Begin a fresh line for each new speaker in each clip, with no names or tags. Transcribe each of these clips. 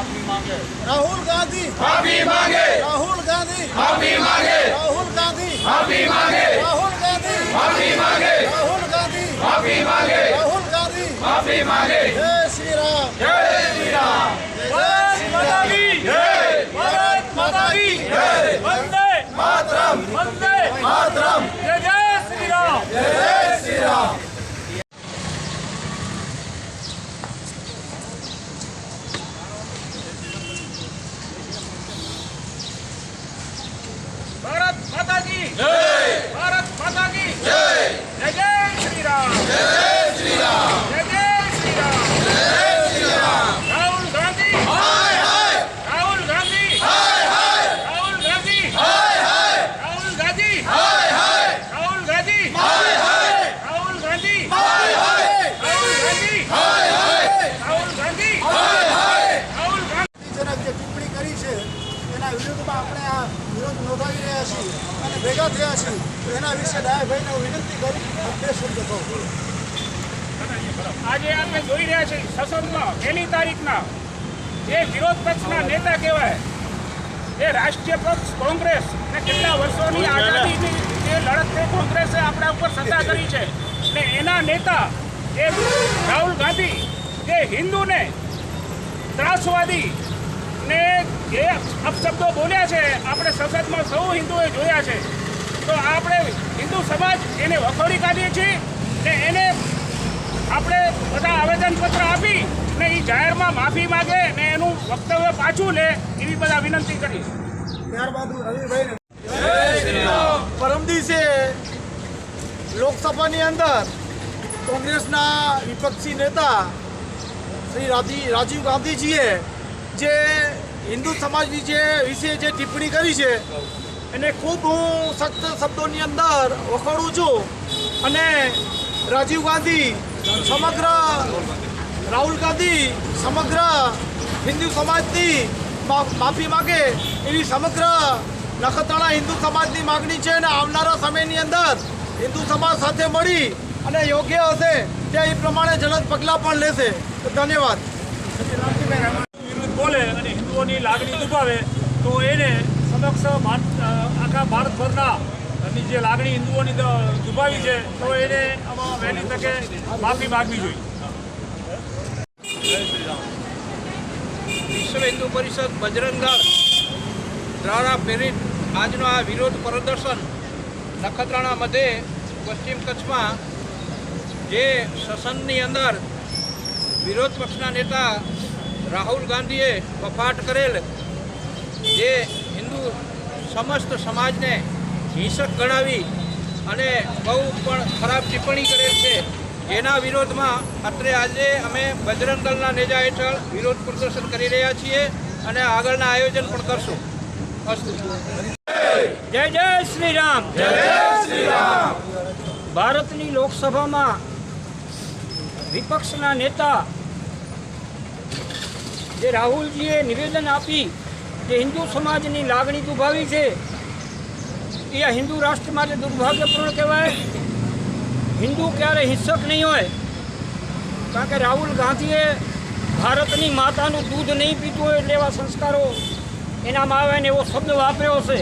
माफी
मांगे राहुल
गांधी माफी
मांगे राहुल
गांधी माफी
मांगे राहुल
गांधी माफी
मांगे राहुल
गांधी माफी
मांगे राहुल
गांधी माफी मांगे राहुल गांधी माफी मांगे એના આપણે આ વિરોધ નોંધાવી રહ્યા છીએ અને ભેગા થયા છીએ. તો એના વિશે ડાયાભાઈને હું વિનંતી કરી આપણે શબ્દ કહું
આજે આપણે જોઈ રહ્યા છીએ સસંદમાં પહેલી તારીખના જે વિરોધ પક્ષના નેતા કહેવાય એ રાષ્ટ્રીય પક્ષ કોંગ્રેસ ને કેટલા વર્ષોની આઝાદીની જે લડત છે કોંગ્રેસે આપણા ઉપર સત્તા કરી છે. ને એના નેતા એ રાહુલ ગાંધી જે હિન્દુને ત્રાસવાદી ને જે અપશબ્દો બોલ્યા છે, આપણે સંસદમાં સૌ હિન્દુએ જોયા છે. તો આપણે હિન્દુ સમાજ એને વખોડી કાઢીએ છીએ ને એને આપણે બધા આવેદનપત્ર આપી ને એ જાહેરમાં માફી માગે ને એનું વક્તવ્ય પાછું લે એવી બધા વિનંતી કરી
ત્યારબાદ પરમ દિવસે લોકસભાની અંદર કોંગ્રેસના વિપક્ષી નેતા શ્રી રાજી રાજીવ ગાંધીજીએ જે હિન્દુ સમાજ વિશે વિશે જે ટિપ્પણી કરી છે, એને ખૂબ હું સખ્ત શબ્દોની અંદર વખોડું છું અને રાજીવ ગાંધી સમગ્ર, રાહુલ ગાંધી સમગ્ર હિન્દુ સમાજની માફી માગે એવી સમગ્ર નખત્રાણા હિન્દુ સમાજની માગણી છે અને આવનારા સમયની અંદર હિન્દુ સમાજ સાથે મળી અને યોગ્ય હશે તે એ પ્રમાણે જલદ પગલાં પણ લેશે. ધન્યવાદ.
બોલે અને હિન્દુઓની લાગણી દુભાવે, તો એને સમક્ષ ભારત આખા ભારતભરના ની જે લાગણી હિન્દુઓની દુભાવી છે, તો એને આમાં વહેલી તકે માફી માગવી જોઈએ.
વિશ્વ હિન્દુ પરિષદ બજરંગ દળ દ્વારા પ્રેરિત આજનો આ વિરોધ પ્રદર્શન નખત્રાણા મધ્યે પશ્ચિમ કચ્છમાં જે સસનની અંદર વિરોધ પક્ષના નેતા રાહુલ ગાંધીએ વફાટ કરેલ જે હિન્દુ સમસ્ત સમાજને હિંસક ગણાવી અને બહુ પણ ખરાબ ટિપ્પણી કરેલ છે. જેના વિરોધમાં અત્રે આજે અમે બજરંગ દળના નેજા હેઠળ વિરોધ પ્રદર્શન કરી રહ્યા છીએ અને આગળના આયોજન પણ કરશું. અસ્તુ.
જય જય શ્રી રામ.
જય શ્રી રામ.
ભારતની લોકસભામાં વિપક્ષના નેતા જે રાહુલજીએ નિવેદન આપી જે હિન્દુ સમાજની લાગણી દુભાવી છે, એ આ હિન્દુ રાષ્ટ્ર માટે દુર્ભાગ્યપૂર્ણ કહેવાય. હિન્દુ ક્યારે હિંસક નહીં હોય, કારણ કે રાહુલ ગાંધીએ ભારતની માતાનું દૂધ નહીં પીતું હોય એટલે એવા સંસ્કારો એનામાં આવે ને એવો શબ્દ વાપર્યો છે.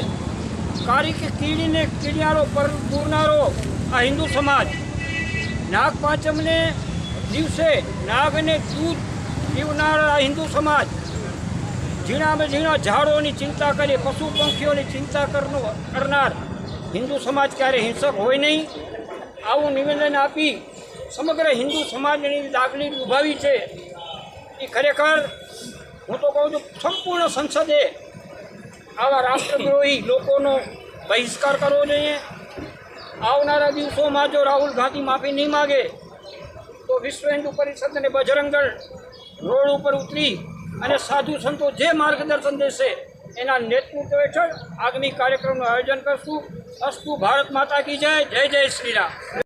કારી કે કીડીને કીડિયારો પર પૂરનારો આ હિન્દુ સમાજ નાગ પાંચમને દિવસે નાગને દૂધ પીવનાર આ હિન્દુ સમાજ. ઝીણામાં ઝીણા ઝાડોની ચિંતા કરી, પશુ પંખીઓની ચિંતા કરનો કરનાર હિન્દુ સમાજ ક્યારે હિંસક હોય નહીં? આવું નિવેદન આપી સમગ્ર હિન્દુ સમાજની લાગણી ઉભાવી છે. એ ખરેખર હું તો કહું છું, સંપૂર્ણ સંસદે આવા રાષ્ટ્રદ્રોહી લોકોનો બહિષ્કાર કરવો જોઈએ. આવનારા દિવસોમાં જો રાહુલ ગાંધી માફી નહીં માગે, તો વિશ્વ હિન્દુ પરિષદ અને બજરંગ દળ રોડ ઉપર ઉતરી અને સાધુ સંતો જે માર્ગદર્શન દેશે, એના નેતૃત્વ હેઠળ આગામી કાર્યક્રમનું આયોજન કરશું. અસ્તુ ભારત માતા કી જય જય જય શ્રી રામ.